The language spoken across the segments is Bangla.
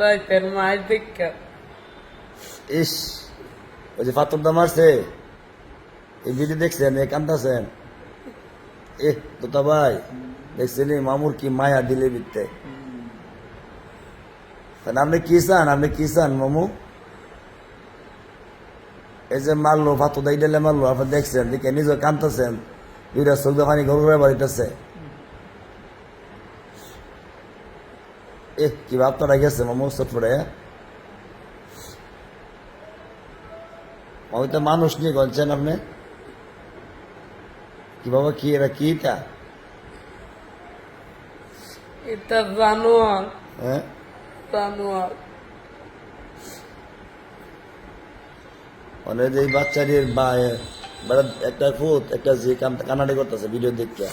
রাতের মায়ের ইস ওই যে পাথরটা মারছে এই ভিডিও দেখছেন এ কান্দাছেন এ তোতা ভাই দেখছেন মামুর কি মায়া দিলে তাহলে আপনি কি চান আপনি কি চান মামু এই যে মারলো ফাতো দাই দিলে মারলো আপনি দেখছেন দেখে নিজে কান্দতেছেন দুইটা চোখ ঘর ঘুরে বাড়িতেছে এ কি ভাবটা গেছে মামু চটপটে আমি তো মানুষ নিয়ে গলছেন আপনি? কি বাবা কি এরা কি এটা? এটা জানোয়ার। হ্যাঁ? জানোয়ার। যে এই বাচ্চাটির বা বেড়া একটা ফুট একটা যে কান- কান্নাডি করতেছে ভিডিও দেখতে।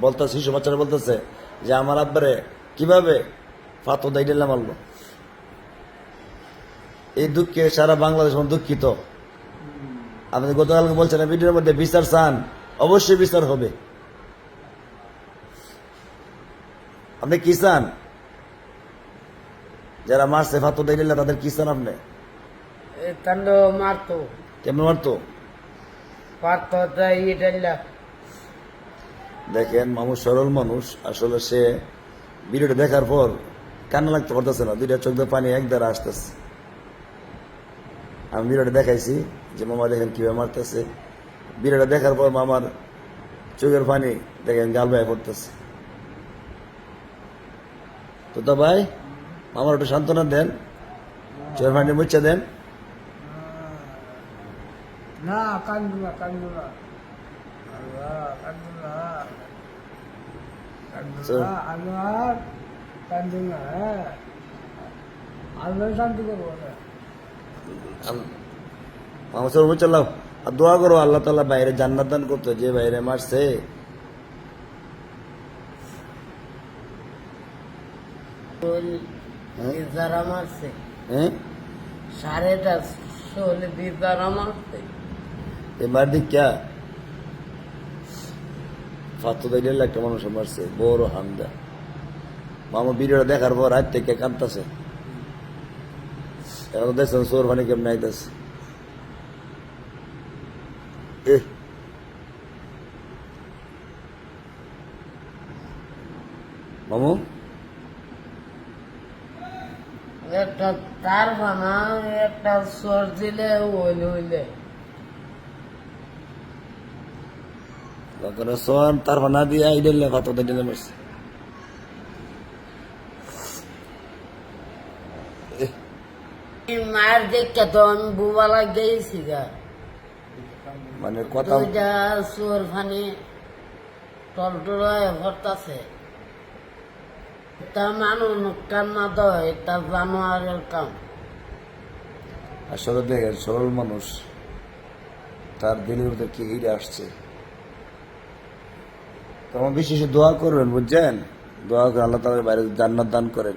বলতেছে শিশু বাচ্চারা বলতেছে যে আমার আব্বারে কীভাবে ফাতো মারলো এই দুঃখে সারা বাংলাদেশ দুঃখিত। আপনি গতকালকে বলছেন ভিডিওর মধ্যে বিচার চান। অবশ্যই বিচার হবে। আপনি কি চান? যারা মারছে ফাতো দাই দিলে তাদের কি চান আপনি? মারতো। কেমন মারতো? দেখেন, মামু সরল মানুষ, আসলে সে ভিডিওটা দেখার পর কান্না লাগতে পারতেছে না। দুইটা চোখ পানি এক দ্বারা আসতেছে। আমি ভিডিওটা দেখাইছি যে মামা দেখেন কীভাবে মারতেছে। ভিডিওটা দেখার পর মামার চোখের পানি দেখেন গাল ভাই পড়তেছে। তো তো ভাই, মামার একটু সান্ত্বনা দেন, চোখের পানি মুচ্ছে দেন। না কান্দু না কান্দু না আল্লাহ কান্দু না কান্দু না আল্লাহ কান্দু না হ্যাঁ। আল্লাহ শান্তি করব না মামা দোয়া করো আল্লাহ তালা বাইরে জান্নাত দান করতো যে বাইরে মারছে। হ্যাঁ? যারা মারছে। হ্যাঁ? সাড়েটা ষোলো দিয়ে যারা মারছে। এবার দিক ক্যা? ফাতো দিলে একটা মানুষ মারছে, বড় হামদা মামা ভিডিওটা দেখার পর রাত থেকে কাঁদতেছে। এখন দেখছেন সোর পানি কেমন আইতেছে। মামু? একটা তার বানা একটা সর দিলে ওইলে ওইলে সোন তার বানা দিয়ে আই দিলে ফাতো দিলে মারছে মায়ের দেখে তো আমি বুবালা গেছি গা মানে কথা চোর ফানি টলটলায় ভরতাছে। তা মানুষ কান না দেয় তা জানোয়ারের কাম। আসলে দেখেন সরল মানুষ তার দিলের মধ্যে কি হিরে আসছে? তোমার বিশেষ দোয়া করবেন বুঝছেন? দোয়া করে আল্লাহ তাদের বাইরে জান্নাত দান করেন।